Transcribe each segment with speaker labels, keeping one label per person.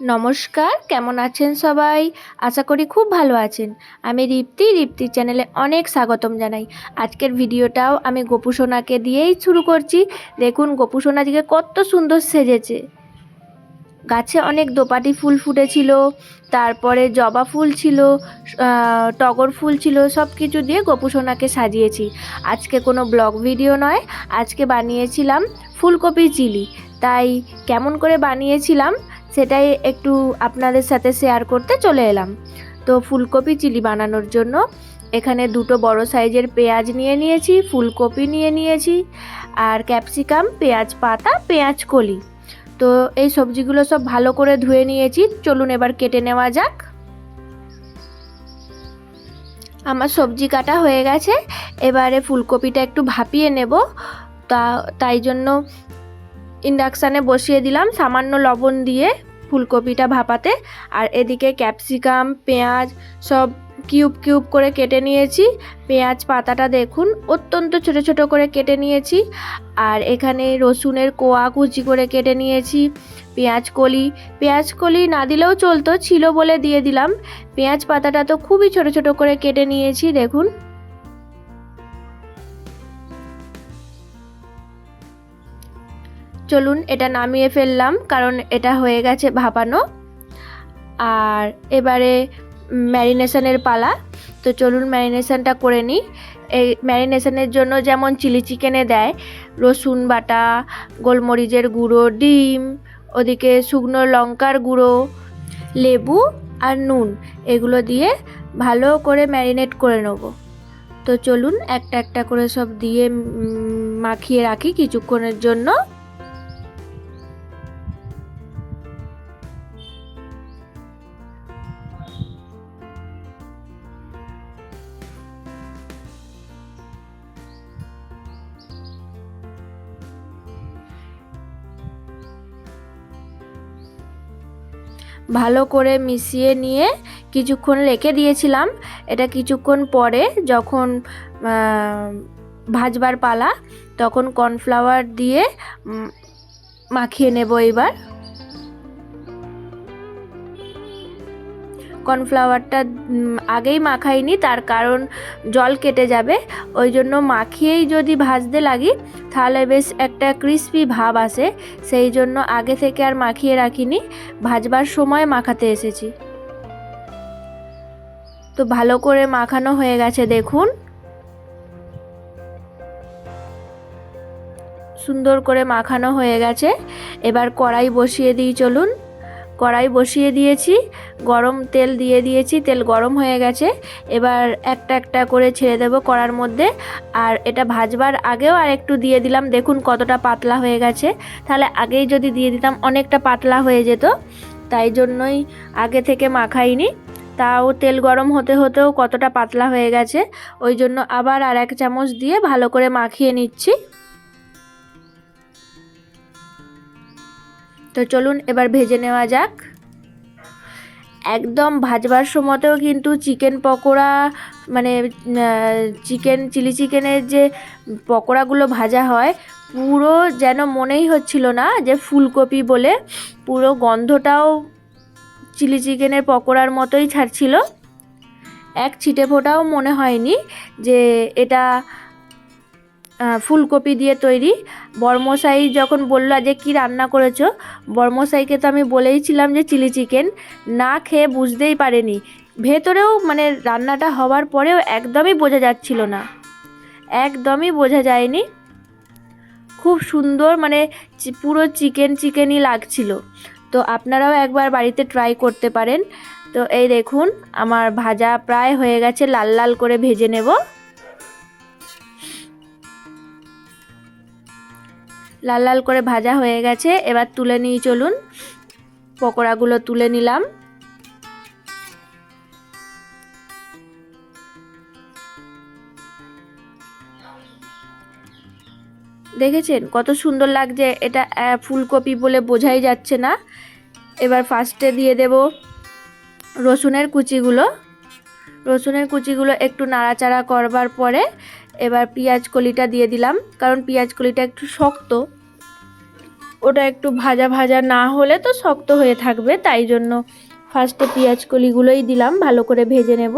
Speaker 1: নমস্কার, কেমন আছেন সবাই? আশা করি খুব ভালো আছেন। আমি রিপ্তি রিপ্তি চ্যানেলে অনেক স্বাগতম জানাই। আজকের ভিডিওটাও আমি গোপুসোনাকে দিয়েই শুরু করছি। দেখুন গোপুসোনা আজকে কত সুন্দর সেজেছে। গাছে অনেক দোপাটি ফুল ফুটেছিল, তারপরে জবা ফুল ছিল টগর ফুল ছিল সব কিছু দিয়ে গোপুসোনাকে সাজিয়েছি। আজকে কোনো ব্লগ ভিডিও নয়, আজকে বানিয়েছিলাম ফুলকপি চিলি। তাই কেমন করে বানিয়েছিলাম সেটাই একটু আপনাদের সাথে শেয়ার করতে চলে এলাম। তো ফুলকপি চিলি বানানোর জন্য এখানে দুটো বড় সাইজের পেঁয়াজ নিয়ে নিয়েছি, ফুলকপি নিয়ে নিয়েছি আর ক্যাপসিকাম, পেঁয়াজ পাতা, পেঁয়াজ কলি। তো এই সবজিগুলো সব ভালো করে ধুয়ে নিয়েছি। চলুন এবার কেটে নেওয়া যাক। আমার সবজি কাটা হয়ে গেছে। এবারে ফুলকপিটা একটু ভাপিয়ে নেব। তা, তাই জন্য ইন্ডাকশানে বসিয়ে দিলাম, সামান্য লবণ দিয়ে ফুলকপিটা ভাপাতে। আর এদিকে ক্যাপসিকাম, পেঁয়াজ সব কিউব কিউব করে কেটে নিয়েছি। পেঁয়াজ পাতাটা দেখুন, অত্যন্ত ছোট ছোট করে কেটে নিয়েছি। আর এখানে রসুনের কোয়া কুচি করে কেটে নিয়েছি, পেঁয়াজ কলি। পেঁয়াজ কলি না দিলেও চলতো, ছিল বলে দিয়ে দিলাম। পেঁয়াজ পাতাটা তো খুবই ছোট ছোট করে কেটে নিয়েছি, দেখুন। চলুন এটা নামিয়ে ফেললাম, কারণ এটা হয়ে গেছে ভাপানো। আর এবারে ম্যারিনেশনের পালা। তো চলুন ম্যারিনেশনটা করে নিই। এই ম্যারিনেশনের জন্য যেমন চিলি চিকেনে দেয়, রসুন বাটা, গোলমরিচের গুঁড়ো, ডিম, ওদিকে শুকনো লঙ্কার গুঁড়ো, লেবু আর নুন, এগুলো দিয়ে ভালো করে ম্যারিনেট করে নেব। তো চলুন একটা একটা করে সব দিয়ে মাখিয়ে রাখি কিছুক্ষণের জন্য। ভালো করে মিশিয়ে নিয়ে কিছুক্ষণ রেখে দিয়েছিলাম। এটা কিছুক্ষণ পরে যখন ভাজবার পালা, তখন কর্নফ্লাওয়ার দিয়ে মাখিয়ে নেব এবার। কর্নফ্লাওয়ারটা আগেই মাখাইনি, তার কারণ জল কেটে যাবে। ওই জন্য মাখিয়েই যদি ভাজতে লাগি, তাহলে বেশ একটা ক্রিস্পি ভাব আসে। সেই জন্য আগে থেকে আর মাখিয়ে রাখিনি, ভাজবার সময় মাখাতে এসেছি। তো ভালো করে মাখানো হয়ে গেছে, দেখুন। সুন্দর করে মাখানো হয়ে গেছে। এবার কড়াই বসিয়ে দিই, চলুন। কড়াই বসিয়ে দিয়েছি, গরম তেল দিয়ে দিয়েছি, তেল গরম হয়ে গেছে। এবার একটা একটা করে ছেড়ে দেব কড়ার মধ্যে। আর এটা ভাজবার আগেও আর একটু দিয়ে দিলাম, দেখুন কতটা পাতলা হয়ে গেছে। তাহলে আগেই যদি দিয়ে দিতাম অনেকটা পাতলা হয়ে যেত, তাই জন্যই আগে থেকে মাখাইনি। তাও তেল গরম হতে হতেও কতটা পাতলা হয়ে গেছে, ওই জন্য আবার আর এক চামচ দিয়ে ভালো করে মাখিয়ে নিচ্ছি। তো চলুন এবার ভেজে নেওয়া যাক। একদম ভাজবার সময়তেও কিন্তু চিকেন পকোড়া মানে চিকেন, চিলি চিকেনের যে পকোড়াগুলো ভাজা হয়, পুরো যেন মনেই হচ্ছিল না যে ফুলকপি বলে। পুরো গন্ধটাও চিলি চিকেনের পকোড়ার মতোই ছাড়ছিল। এক ছিটে ফোটাও মনে হয়নি যে এটা ফুলকপি দিয়ে তৈরি। বর্মশাই যখন বলল যে কি রান্না করেছ? বর্মশাইকে তো আমি বলেইছিলাম যে চিলি চিকেন। না খেয়ে বুঝতেই পারেনি। ভেতরেও মানে রান্নাটা হওয়ার পরেও একদমই বোঝা যাচ্ছিল না। একদমই বোঝা যায়নি। খুব সুন্দর মানে পুরো চিকেন চিকেনই লাগছিল। তো আপনারাও একবার বাড়িতে ট্রাই করতে পারেন। তো এই দেখুন, আমার ভাজা প্রায় হয়ে গেছে। লাল লাল করে ভেজে নেব। লাল লাল করে ভাজা হয়ে গেছে। এবার তুলে নিয়ে চলুন। পকোড়াগুলো তুলে নিলাম। দেখেছেন? কত সুন্দর লাগছে। এটা ফুলকপি বলে বোঝাই যাচ্ছে না। এবার ফার্স্টে দিয়ে দেব রসুনের কুচিগুলো। রসুনের কুচিগুলো একটু নাড়াচাড়া করবার পরে এবার পেঁয়াজ কলিটা দিয়ে দিলাম, কারণ পেঁয়াজ কলিটা একটু শক্ত। ওটা একটু ভাজা ভাজা না হলে তো শক্ত হয়ে থাকবে, তাই জন্য ফার্স্টে পেঁয়াজ কলিগুলোই দিলাম, ভালো করে ভেজে নেব।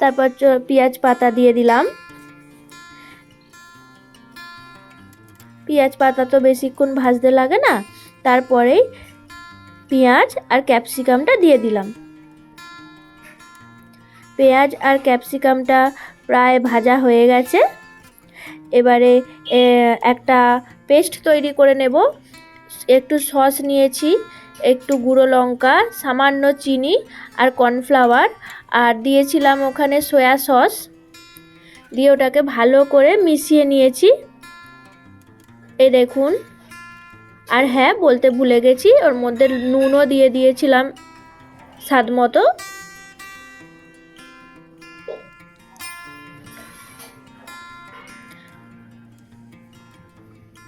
Speaker 1: তারপর পেঁয়াজ পাতা দিয়ে দিলাম। পেঁয়াজ পাতা তো বেশিক্ষণ ভাজতে লাগে না, তারপরেই পেঁয়াজ আর ক্যাপসিকামটা দিয়ে দিলাম। পেঁয়াজ আর ক্যাপসিকামটা প্রায় ভাজা হয়ে গেছে। এবারে একটা পেস্ট তৈরি করে নেব। একটু সস নিয়েছি, একটু গুঁড়ো লঙ্কা, সামান্য চিনি আর কর্নফ্লাওয়ার, আর দিয়েছিলাম ওখানে সয়া সস। দিয়ে ওটাকে ভালো করে মিশিয়ে নিয়েছি। এ দেখুন আর হ্যাঁ বলতে ভুলে গেছি, ওর মধ্যে নুনও দিয়ে দিয়েছিলাম, স্বাদ মতো।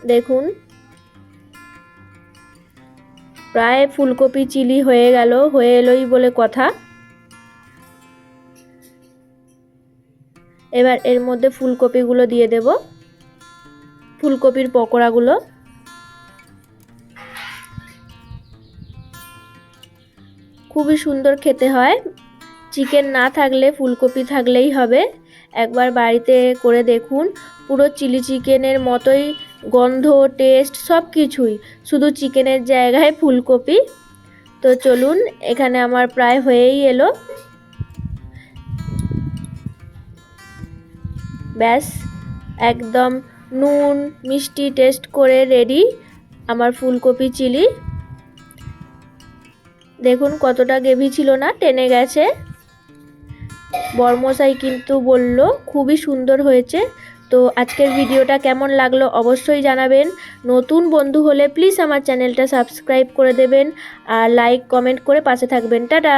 Speaker 1: দেখুন, প্রায় ফুলকপি চিলি হয়ে গেল, হয়ে এলোই বলে কথা। এবার এর মধ্যে ফুলকপিগুলো দিয়ে দেব। ফুলকপির পকোড়াগুলো। খুবই সুন্দর খেতে হয়। চিকেন না থাকলে, ফুলকপি থাকলেই হবে। একবার বাড়িতে করে দেখুন, পুরো চিলি চিকেনের মতোই গন্ধ টেস্ট সব কিছুই শুধু চিকেনের জায়গায় ফুলকপি। তো চলুন, এখানে আমার প্রায় হয়েই এলো। ব্যাস, একদম নুন, মিষ্টি টেস্ট করে রেডি আমার ফুলকপি চিলি দেখুন কতটা গেভি ছিল না, টেনে গেছে। বর্মশাই কিন্তু বলল, খুবই সুন্দর হয়েছে। তো আজকের ভিডিওটা কেমন লাগল অবশ্যই জানাবেন। নতুন বন্ধু হলে প্লিজ আমার চ্যানেলটা সাবস্ক্রাইব করে দেবেন আর লাইক, কমেন্ট করে পাশে থাকবেন। টাটা!